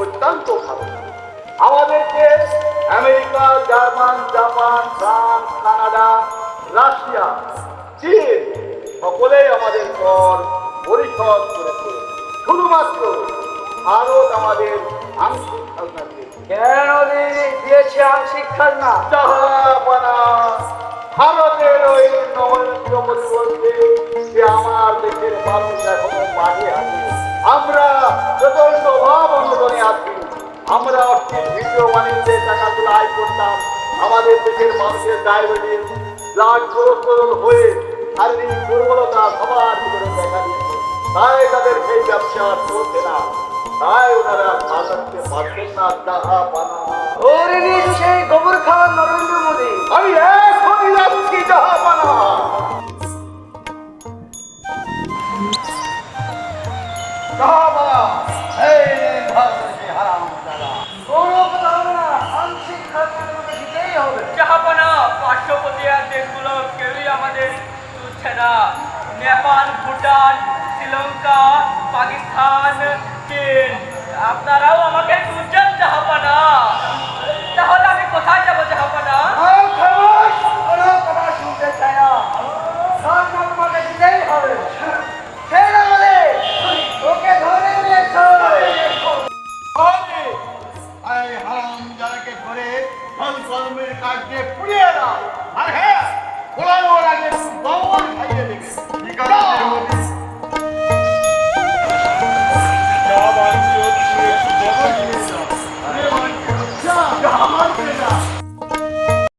অত্যন্ত ভালো। আমাদেরকে America German Japan France Canada Russia চীন সকলেই আমাদের কর পরিশোধ করেছে। শুধুমাত্র ভারত আমাদের আংশিক খাজনা কেন দিয়েছে আংশিক খাজনা। জাহাপানা ভারতের ওই নরেন্দ্র মোদী বলছে যে আমার দেশের মানুষ এখনও আছে আমরা অশ্লীল ভিডিও বাণিজ্যের টাকাগুলো আয় করতাম। আমাদের দেশের মানুষের ডায়াবেটিস ব্লাড কোলেস্টেরল হয়ে শারীরিক দুর্বলতা সবার ভিতরে দেখা দিয়েছে। তাই তাদের সেই ব্যবসা চলছে না। তাই ওনারা সাজাতে পারছেন না জাহাপানা ধরে নিয়েছে সেই গোবর খাওয়া নরেন্দ্র মোদী। আমি এখনই যাচ্ছি জাহাপানা জাহাপানা এই ছাড়া নেপাল ভুটান শ্রীলঙ্কা পাকিস্তান চীন। আপনারাও আমাকে দুজন জাহাপানা। তাহলে আমি কোথায় যাব জাহাপানা? শুনতে চাই না। তোমাকে ওকে ধরে নিয়েছো হারাম যারাকে ধরে ফল দিয়ে পুড়িয়ে দাও। আর হ্যাঁ Olá, olá, boa! Né?